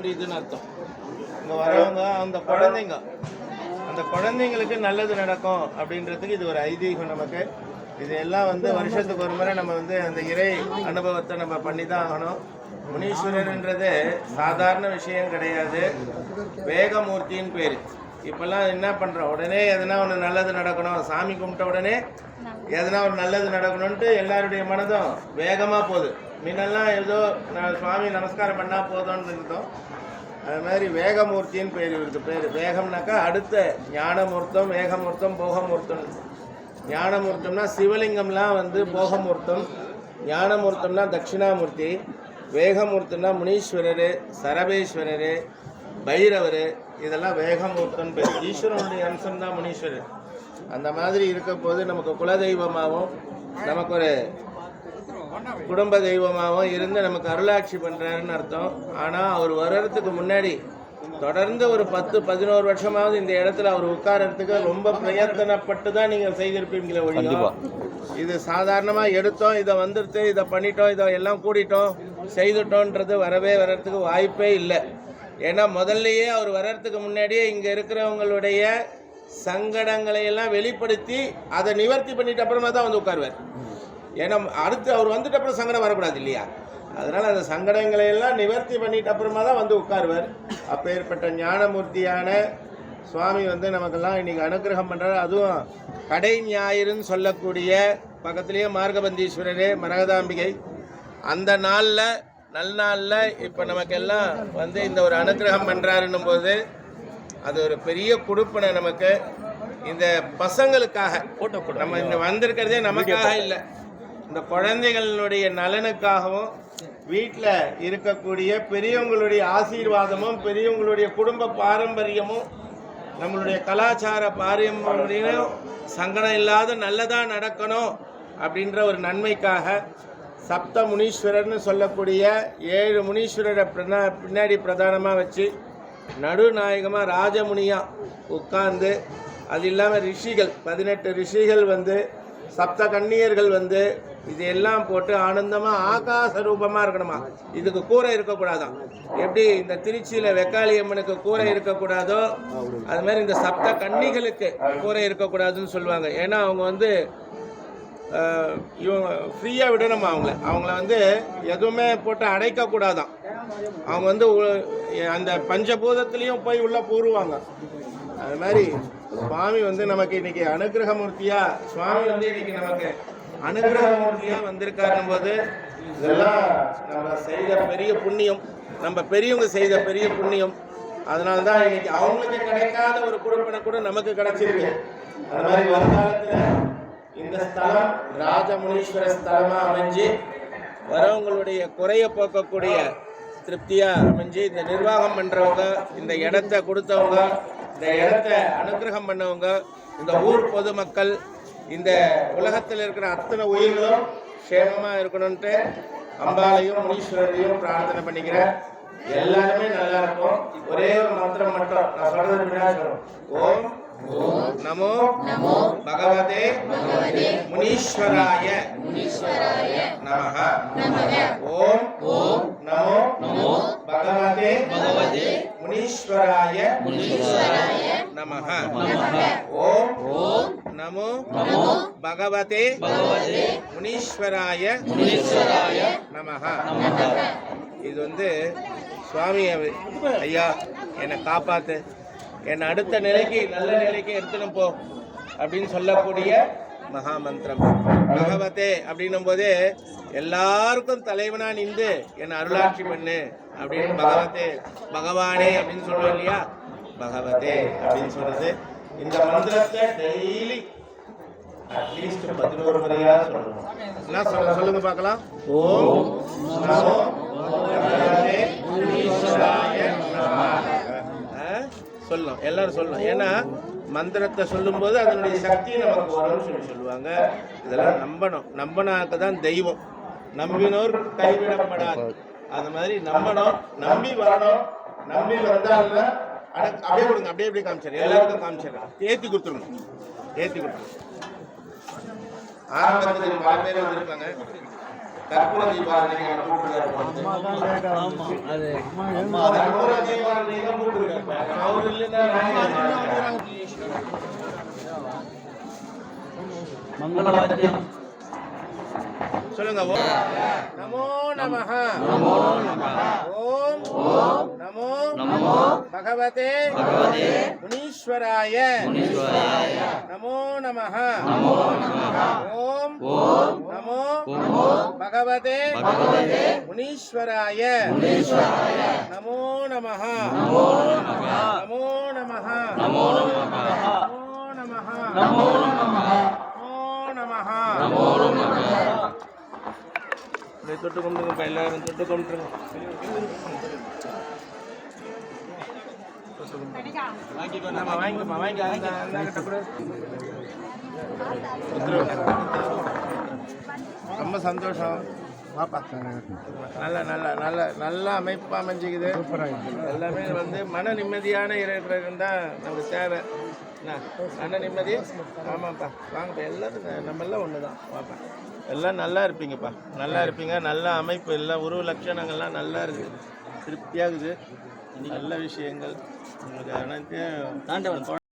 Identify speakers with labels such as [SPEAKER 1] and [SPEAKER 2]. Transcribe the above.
[SPEAKER 1] முடியுதுன்னு அர்த்தம். இங்கே வரவங்க அந்த குழந்தைங்க அந்த குழந்தைங்களுக்கு நல்லது நடக்கும் அப்படின்றதுக்கு இது ஒரு ஐதீகம் நமக்கு. இது எல்லாம் வந்து வருஷத்துக்கு ஒரு முறை நம்ம வந்து அந்த இறை அனுபவத்தை நம்ம பண்ணி தான் ஆகணும். முனீஸ்வரர்ன்றது சாதாரண விஷயம் கிடையாது. வேகமூர்த்தின்னு பேர். இப்போல்லாம் என்ன பண்ணுறோம் உடனே எதனா ஒன்று நல்லது நடக்கணும். சாமி கும்பிட்ட உடனே எதனா ஒரு நல்லது நடக்கணும்ன்ட்டு எல்லாருடைய மனதும் வேகமாக போகுது. முன்னெல்லாம் ஏதோ நான் சுவாமி நமஸ்காரம் பண்ணால் போதும்னு இருந்தோம். அது மாதிரி வேகமூர்த்தின்னு பேர் இவருக்கு பேர் வேகம்னாக்கா அடுத்த ஞானமூர்த்தம் வேகமூர்த்தம் போகமூர்த்தம். ஞானமூர்த்தம்னா சிவலிங்கம்லாம் வந்து போகமூர்த்தம். ஞானமூர்த்தம்னா தட்சிணாமூர்த்தி. வேகமூர்த்தம்னா முனீஸ்வரர் சரபேஸ்வரர் பைரவர். இதெல்லாம் வேகமூர்த்தம் பேர். ஈஸ்வரனுடைய அம்சம் தான் முனீஸ்வரர். அந்த மாதிரி இருக்க போது நமக்கு குலதெய்வமாகவும் நமக்கு ஒரு குடும்ப தெய்வமாகவும் இருந்து நமக்கு அருளாட்சி பண்ணுறாருன்னு அர்த்தம். ஆனால் அவர் வர்றதுக்கு முன்னாடி தொடர்ந்து ஒரு பத்து பதினோரு வருஷமாவது இந்த இடத்துல அவர் உட்காரத்துக்கு ரொம்ப பிரயத்தனப்பட்டு தான் நீங்கள் செய்திருப்பீங்களே ஒழியும் இது சாதாரணமாக எடுத்தோம் இதை வந்துடுத்து இதை பண்ணிட்டோம் இதை எல்லாம் கூடிட்டோம் செய்துட்டோன்றது வரவே வர்றதுக்கு வாய்ப்பே இல்லை. ஏன்னா முதல்லயே அவர் வர்றதுக்கு முன்னாடியே இங்கே இருக்கிறவங்களுடைய சங்கடங்களை எல்லாம் வெளிப்படுத்தி அதை நிவர்த்தி பண்ணிட்ட அப்புறமா தான் வந்து உட்காருவார். ஏன்னா அடுத்து அவர் வந்துட்ட அப்புறம் சங்கடம் வரக்கூடாது இல்லையா? அதனால் அந்த சங்கடங்களை எல்லாம் நிவர்த்தி பண்ணிட்ட அப்புறமா தான் வந்து உட்காருவார். அப்பேற்பட்ட ஞானமூர்த்தியான சுவாமி வந்து நமக்கெல்லாம் இன்னைக்கு அனுகிரகம் பண்ணுறாரு அதுவும் கடை ஞாயிறுன்னு சொல்லக்கூடிய பக்கத்துலேயே மார்கபந்தீஸ்வரரே மரகதாம்பிகை. அந்த நாளில் நல் நாளில் இப்போ நமக்கெல்லாம் வந்து இந்த ஒரு அனுகிரகம் பண்ணுறாருன்னும் போது அது ஒரு பெரிய கொடுப்பனை நமக்கு. இந்த பசங்களுக்காக. நம்ம இந்த வந்திருக்கிறதே நமக்காக இல்லை. இந்த குழந்தைகளுடைய நலனுக்காகவும் வீட்டில் இருக்கக்கூடிய பெரியவங்களுடைய ஆசீர்வாதமும் பெரியவங்களுடைய குடும்ப பாரம்பரியமும் நம்மளுடைய கலாச்சார பாரம்பரியம் சங்கடம் இல்லாத நல்லதாக நடக்கணும் அப்படின்ற ஒரு நன்மைக்காக சப்த முனீஸ்வரர்னு சொல்லக்கூடிய ஏழு முனீஸ்வரரை பின்னா- பின்னாடி பிரதானமாக வச்சு நடுநாயகமாக ராஜமுனியாக உட்கார்ந்து அது இல்லாமல் ரிஷிகள் பதினெட்டு ரிஷிகள் வந்து சப்த கன்னியர்கள் வந்து இது எல்லாம் போட்டு ஆனந்தமாக ஆகாச ரூபமாக இருக்கணுமா? இதுக்கு கூரை இருக்கக்கூடாதாம் எப்படி இந்த திருச்சியில் வெக்காளியம்மனுக்கு கூரை இருக்கக்கூடாதோ அது மாதிரி இந்த சப்த கன்னிகளுக்கு கூரை இருக்கக்கூடாதுன்னு சொல்லுவாங்க. ஏன்னா அவங்க வந்து இவங்க ஃப்ரீயாக விடணுமா அவங்கள? அவங்கள வந்து எதுவுமே போட்டு அடைக்கக்கூடாதான். அவங்க வந்து அந்த பஞ்சபூதத்துலேயும் போய் உள்ளே பூருவாங்க. அது மாதிரி சுவாமி வந்து நமக்கு இன்னைக்கு அனுகிரகமூர்த்தியாக சுவாமி வந்து இன்னைக்கு நமக்கு அனுகிரகமூர்த்தியா வந்திருக்காருன்னும் போது இதெல்லாம் நம்ம செய்த பெரிய புண்ணியம். நம்ம பெரியவங்க செய்த பெரிய புண்ணியம். அதனால தான் இன்னைக்கு அவங்களுக்கு கிடைக்காத ஒரு குடும்பனை கூட நமக்கு கிடைச்சிருக்கு. அது மாதிரி வருங்காலத்தில் இந்த ஸ்தலம் ராஜமுனீஸ்வர ஸ்தலமாக அமைஞ்சு வரவங்களுடைய குறைய போக்கக்கூடிய திருப்தியாக அமைஞ்சு இந்த நிர்வாகம் பண்ணுறவங்க இந்த இடத்த கொடுத்தவங்க இந்த இடத்த அனுகிரகம் பண்ணவங்க இந்த ஊர் பொதுமக்கள் இந்த உலகத்தில் இருக்கிற அத்தனை உயிர்களும் க்ஷேமமா இருக்கணும்ட்டு அம்பாலையும் முனீஸ்வரரையும் பிரார்த்தனை பண்ணிக்கிறேன் எல்லாருமே நல்லா இருக்கும். ஒரே ஒரு மந்திரம் மட்டும் நான் சொல்றது பின்னாடி. ஓம் நமோ நமோ பகவதே முனீஸ்வராய நமஹ ஓம் ஓம் நமோ நமோ பகவதே பகவதே முனீஸ்வராய முனீஸ்வராய ஓம் ஓம் நமோ நமோ பகவதே முனீஸ்வராய முனீஸ்வராய நமஹ இது வந்து சுவாமி ஐயா என்னை காப்பாத்து. என்னை அடுத்த நிலைக்கு நல்ல நிலைக்கு எடுத்துன்னு போ அப்படின்னு சொல்லக்கூடிய மகா மந்திரம் பகவதே அப்படின்னும் போதே எல்லாருக்கும் தலைவனா நின்று என்னை அருளாட்சி பண்ணு அப்படின்னு பகவதே பகவானே அப்படின்னு சொல்லுவோம் இல்லையா? பகவதே அப்படின்னு சொல்றது. இந்த மந்திரத்தை டெய்லி அட்லீஸ்ட் பதினோரு முறையா சொல்லணும். சொல்லுங்க பார்க்கலாம். ஓம் நமோ? சொல்லணும். எல்லாரும் சொல்லணும். ஏன்னா மந்திரத்தை சொல்லும்போது அதனுடைய சக்தி நமக்கு வரும்னு சொல்லி சொல்லுவாங்க. இதெல்லாம் நம்பணும். நம்பினாக்க தான் தெய்வம். நம்பினோர் கைவிடப்படாது. அது மாதிரி நம்பணும். நம்பி வரணும். நம்பி அட அப்படியே கொடுங்க அப்படியே அப்படியே காமிச்சிடுறேன் எல்லாருக்கும் காமிச்சிடுறேன் ஏற்றி கொடுத்துருங்க. ஏற்றி கொடுத்துருங்க. ஆரம்பத்தில் பல பேர் வந்திருப்பாங்க. கற்பூர தீபாவளி கூப்பிட்டு
[SPEAKER 2] மங்களவாத்தியம்
[SPEAKER 1] சொல்லுங்க. ஓம் நமோ நமஹ. ஓம். ஓம் நமோ. நமோ பகவதே. பகவதே முனீஸ்வராய. முனீஸ்வராய நமோ நமஹ. நமோ நமஹ ஓம். ஓம் நமோ. நமோ பகவதே. பகவதே முனீஸ்வராய. முனீஸ்வராய நமோ நமஹ நமோ நமஹ நமோ நமஹ நமோ நமஹ நமோ நமஹ. நமோ நமஹ. நமோ நமஹ. நமோ நமஹ. அப்படியே தொட்டு கும்பிடுங்கப்பா எல்லாரும் தொட்டு கும்பிட்டுருங்க. ஆமா, வாங்கிக்கோமா வாங்கி. ரொம்ப சந்தோஷம். வாப்பா நல்ல நல்ல நல்ல நல்ல அமைப்பு அமைஞ்சிக்குது. எல்லாமே வந்து மன நிம்மதியான இறைவன் தான் நமக்கு தேவை. என்ன நிம்மதி? ஆமாப்பா. வாங்கப்பா எல்லாரும் நம்ம எல்லாம் ஒன்று தான் வாப்பா. எல்லாம் நல்லா இருப்பீங்கப்பா. நல்லா இருப்பீங்க. நல்ல அமைப்பு எல்லாம் உருவ லட்சணங்கள்லாம் நல்லா இருக்குது திருப்தியாகுது. நல்ல விஷயங்கள். உங்களுக்கு அனைத்தையும்